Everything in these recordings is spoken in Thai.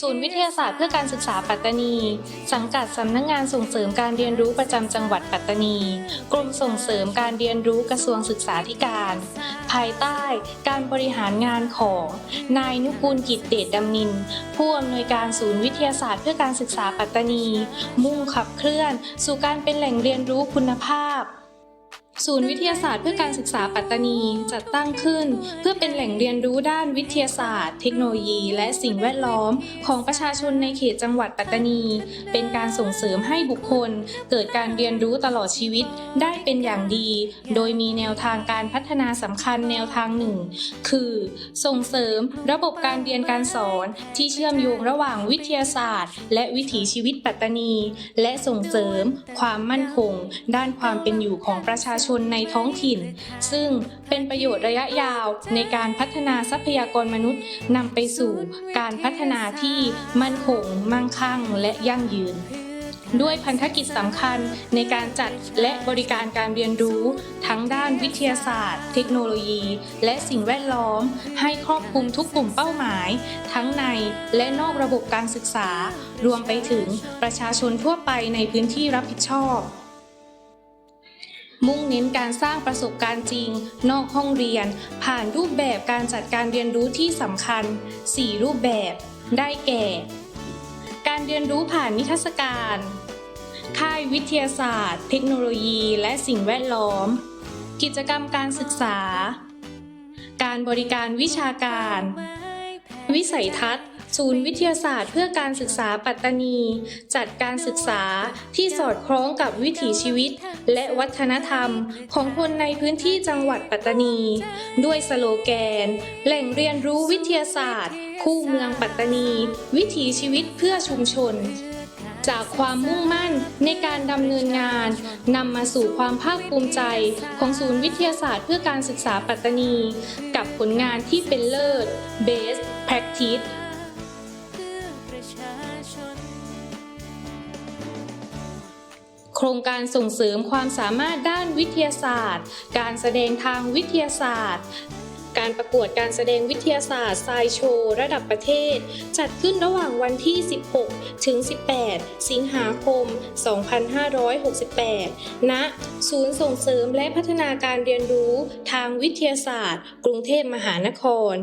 ศูนย์วิทยาศาสตร์เพื่อการศึกษาปัตตานี สังกัดสำนักงานส่งเสริมการเรียนรู้ประจำจังหวัดปัตตานี กรมส่งเสริมการเรียนรู้กระทรวงศึกษาธิการ ภายใต้การบริหารงานของ นายนุกูลกิจเดชดำนิน ผู้อำนวยการศูนย์วิทยาศาสตร์เพื่อการศึกษาปัตตานี มุ่งขับเคลื่อน สู่การเป็นแหล่งเรียนรู้คุณภาพ ศูนย์วิทยาศาสตร์เพื่อการศึกษาปัตตานีจัดตั้งขึ้น เพื่อเป็นแหล่งเรียนรู้ด้านวิทยาศาสตร์ เทคโนโลยี และสิ่งแวดล้อม ของประชาชนในเขตจังหวัดปัตตานี เป็นการส่งเสริมให้บุคคล เกิดการเรียนรู้ตลอดชีวิตได้เป็นอย่างดี โดยมีแนวทางการพัฒนาสำคัญแนวทางหนึ่ง คือ ส่งเสริมระบบการเรียนการสอน ที่เชื่อมโยงระหว่างวิทยาศาสตร์ และวิถีชีวิตปัตตานี และส่งเสริม ความมั่นคง ด้านความเป็นอยู่ของประชาชนชนในท้องถิ่น ซึ่งเป็นประโยชน์ระยะยาวในการพัฒนาทรัพยากรมนุษย์นำไปสู่การพัฒนาที่มั่นคง มั่งคั่ง และยั่งยืนด้วยพันธกิจสำคัญในการจัดและบริการการเรียนรู้ ทั้งด้านวิทยาศาสตร์ เทคโนโลยี และสิ่งแวดล้อม ให้ครอบคลุมทุกกลุ่มเป้าหมาย ทั้งในและนอกระบบการศึกษา รวมไปถึงประชาชนทั่วไปในพื้นที่รับผิดชอบ มุ่งเน้นการสร้างประสบการณ์จริง นอกห้องเรียน ผ่านรูปแบบการจัดการเรียนรู้ที่สำคัญ 4 รูปแบบ ได้แก่ การเรียนรู้ผ่านนิทรรศการ ค่ายวิทยาศาสตร์ เทคโนโลยีและสิ่งแวดล้อม กิจกรรมการศึกษา การบริการวิชาการ วิสัยทัศน์ ศูนย์วิทยาศาสตร์เพื่อการศึกษาปัตตานี จัดการศึกษาที่สอดคล้องกับวิถีชีวิต และวัฒนธรรมของคนในพื้นที่จังหวัดปัตตานี ด้วยสโลแกน แหล่งเรียนรู้วิทยาศาสตร์ คู่เมืองปัตตานี วิถีชีวิตเพื่อชุมชนจากความมุ่งมั่นในการดำเนินงานนำมาสู่ความภาคภูมิใจของศูนย์วิทยาศาสตร์เพื่อการศึกษาปัตตานี กับผลงานที่เป็นเลิศ Best Practice โครงการส่งเสริมความสามารถด้านวิทยาศาสตร์ การแสดงทางวิทยาศาสตร์ การประกวดการแสดงวิทยาศาสตร์ไซโชว์ระดับประเทศ จัดขึ้นระหว่างวันที่ 16 ถึง 18 สิงหาคม 2568 ณ ศูนย์ส่งเสริมและพัฒนาการเรียนรู้ทางวิทยาศาสตร์ กรุงเทพมหานคร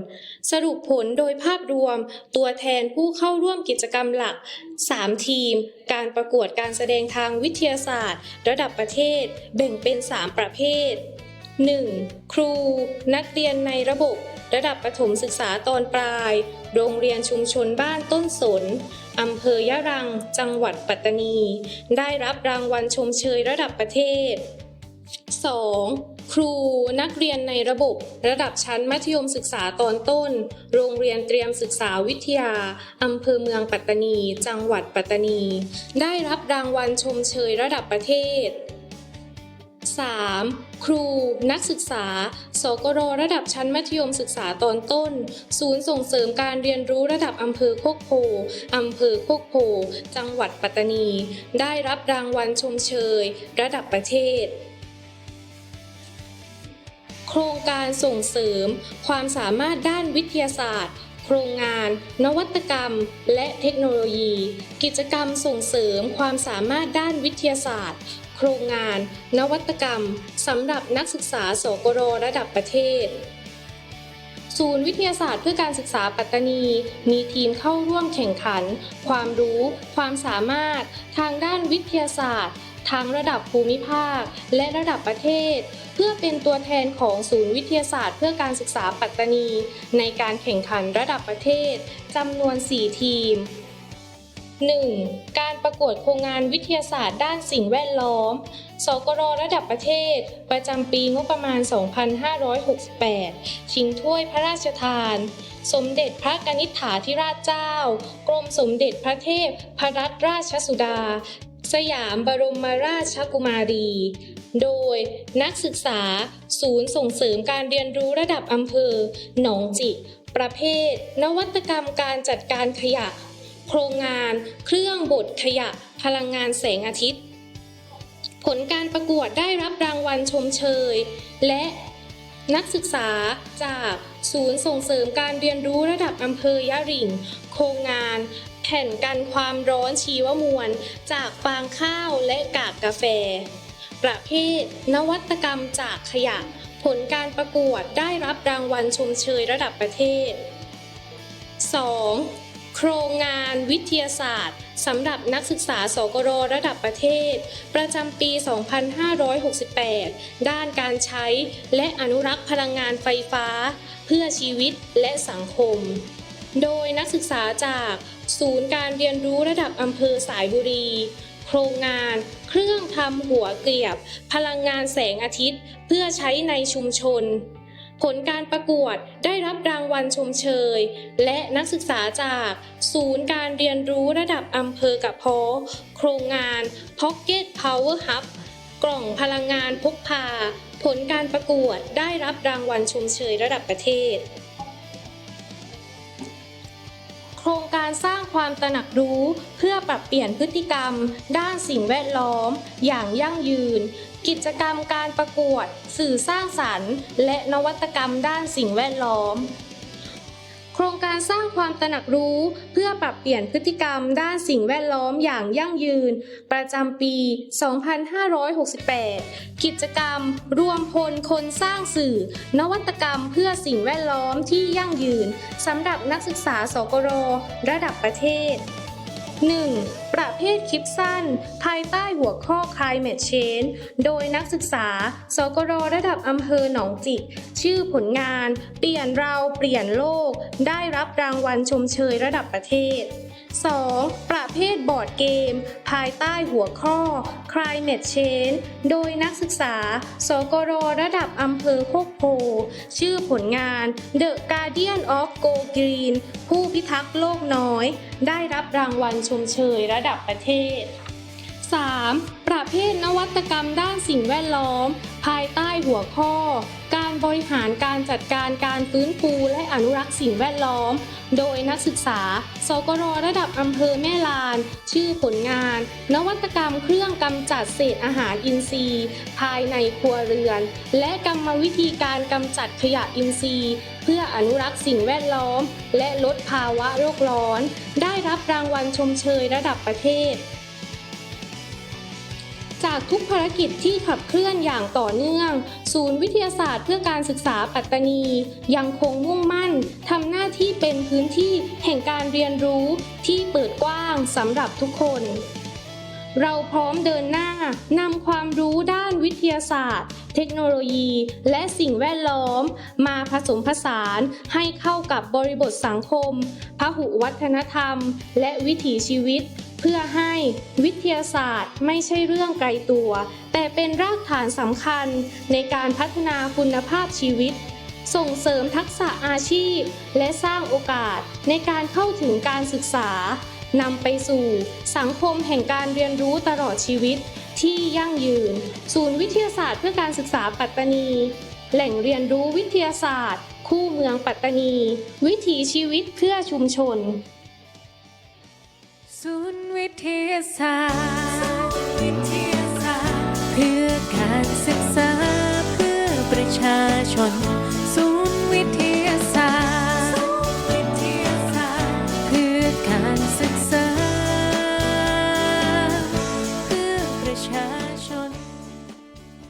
สรุปผลโดยภาพรวมตัวแทนผู้เข้าร่วมกิจกรรมหลัก 3 ทีม การประกวดการแสดงทางวิทยาศาสตร์ ระดับประเทศ แบ่งเป็น 3 ประเภท 1. ครู นักเรียนในระบบ ระดับประถมศึกษาตอนปลาย โรงเรียนชุมชนบ้านต้นสนอำเภอยะรัง จังหวัดปัตตานี ได้รับรางวัลชมเชยระดับประเทศ 2. ครูนักเรียนในระบบ ระดับชั้นมัธยมศึกษาตอนต้น โรงเรียนเตรียมศึกษาวิทยาอำเภอเมืองปัตตานี จังหวัดปัตตานี ได้รับรางวัลชมเชยระดับประเทศ 3. ครู นักศึกษา สกรระดับชั้นมัธยมศึกษาตอนต้น ศูนย์ส่งเสริมการเรียนรู้ระดับอำเภอโคกโพอำเภอโคกโพ จังหวัดปัตตานี ได้รับรางวัลชมเชย ระดับประเทศโครงการส่งเสริม ความสามารถด้านวิทยาศาสตร์ โครงงาน นวัตกรรม และเทคโนโลยี กิจกรรมส่งเสริมความสามารถด้านวิทยาศาสตร์ โครงงาน นวัตกรรมสำหรับนักศึกษาสกรระดับประเทศ ศูนย์วิทยาศาสตร์เพื่อการศึกษาปัตตานี มีทีมเข้าร่วมแข่งขัน ความรู้ ความสามารถ ทางด้านวิทยาศาสตร์ทั้งระดับภูมิภาค และระดับประเทศ เพื่อเป็นตัวแทนของศูนย์วิทยาศาสตร์ เพื่อการศึกษาปัตตานี ในการแข่งขันระดับประเทศจำนวน 4 ทีม 1. การประกวดโครงงานวิทยาศาสตร์ด้านสิ่งแวดล้อม สกรระดับประเทศ ประจำปีงบประมาณ 2568 ชิงถ้วยพระราชทาน สมเด็จพระกนิษฐาธิราชเจ้า กรมสมเด็จพระเทพพรัตนราชสุดา สยามบรมราชกุมารี โดยนักศึกษา ศูนย์ส่งเสริมการเรียนรู้ระดับอำเภอ หนองจิกประเภท นวัตกรรมการจัดการขยะ โครงงาน เครื่องบดขยะ พลังงานแสงอาทิตย์ ผลการประกวดได้รับรางวัลชมเชย และนักศึกษาจากศูนย์ส่งเสริมการเรียนรู้ระดับอำเภอยะริ่งโครงงาน แผ่นกันความร้อนชีวมวล จากฟางข้าวและกากกาแฟ ประเภท นวัตกรรมจากขยะ ผลการประกวดได้รับรางวัลชมเชยระดับประเทศ 2. โครงงานวิทยาศาสตร์สำหรับนักศึกษาสกรระดับประเทศ ประจำปี 2568 ด้านการใช้และอนุรักษ์พลังงานไฟฟ้า เพื่อชีวิตและสังคม โดยนักศึกษาจากศูนย์การเรียนรู้ระดับอำเภอสายบุรี โครงงานเครื่องทำหัวเกลียบ พลังงานแสงอาทิตย์ เพื่อใช้ในชุมชน ผลการประกวดได้รับรางวัลชมเชย และนักศึกษาจาก ศูนย์การเรียนรู้ระดับอำเภอกระเพาะโครงงาน Pocket Power Hub กล่องพลังงานพกพา ผลการประกวดได้รับรางวัลชมเชยระดับประเทศ การสร้างความตระหนักรู้เพื่อปรับเปลี่ยนพฤติกรรม ด้านสิ่งแวดล้อม อย่างยั่งยืน กิจกรรมการประกวด สื่อสร้างสรรค์ และนวัตกรรมด้านสิ่งแวดล้อม โครงการสร้างความตระหนักรู้เพื่อปรับเปลี่ยนพฤติกรรมด้านสิ่งแวดล้อมอย่างยั่งยืน ประจำปี 2568 กิจกรรม รวมพลคนสร้างสื่อ นวัตกรรมเพื่อสิ่งแวดล้อมที่ยั่งยืนสำหรับนักศึกษาสกรระดับประเทศ 1. ประเภทคลิปสั้น ภายใต้หัวข้อ Climate Change โดยนักศึกษา สกรระดับอำเภอหนองจิก ชื่อผลงาน เปลี่ยนเราเปลี่ยนโลก ได้รับรางวัลชมเชยระดับประเทศ 2. ประเภทบอร์ดเกม ภายใต้หัวข้อ Climate Change โดยนักศึกษา สกรระดับอำเภอโคกโพ ชื่อผลงาน The Guardian of Go Green ผู้พิทักษ์โลกน้อย ได้รับรางวัลชมเชยระดับประเทศ 3. ประเภทนวัตกรรมด้านสิ่งแวดล้อม ภายใต้หัวข้อ การบริหารการจัดการการฟื้นฟูและอนุรักษ์สิ่งแวดล้อม โดยนักศึกษา สกรระดับอำเภอแม่ลาน ชื่อผลงาน นวัตกรรมเครื่องกำจัดเศษอาหารอินทรีย์ ภายในครัวเรือน และกรรมวิธีการกำจัดขยะอินทรีย์ เพื่ออนุรักษ์สิ่งแวดล้อม และลดภาวะโลกร้อน ได้รับรางวัลชมเชยระดับประเทศ จากทุกภารกิจที่ขับเคลื่อนอย่างต่อเนื่อง ศูนย์วิทยาศาสตร์เพื่อการศึกษาปัตตานี ยังคงมุ่งมั่นทำหน้าที่เป็นพื้นที่แห่งการเรียนรู้ที่เปิดกว้างสำหรับทุกคนเราพร้อมเดินหน้านำความรู้ด้านวิทยาศาสตร์ เทคโนโลยี และสิ่งแวดล้อม มาผสมผสานให้เข้ากับบริบทสังคม พหุวัฒนธรรม และวิถีชีวิต เพื่อให้วิทยาศาสตร์ไม่ใช่เรื่องไกลตัว แต่เป็นรากฐานสำคัญในการพัฒนาคุณภาพชีวิต ส่งเสริมทักษะอาชีพ และสร้างโอกาสในการเข้าถึงการศึกษานำไปสู่สังคมแห่งการเรียนรู้ตลอดชีวิตที่ยั่งยืน ศูนย์วิทยาศาสตร์เพื่อการศึกษาปัตตานี แหล่งเรียนรู้วิทยาศาสตร์ คู่เมืองปัตตานี วิถีชีวิตเพื่อชุมชน ศูนย์วิทยาศาสตร์เพื่อการศึกษาเพื่อประชาชน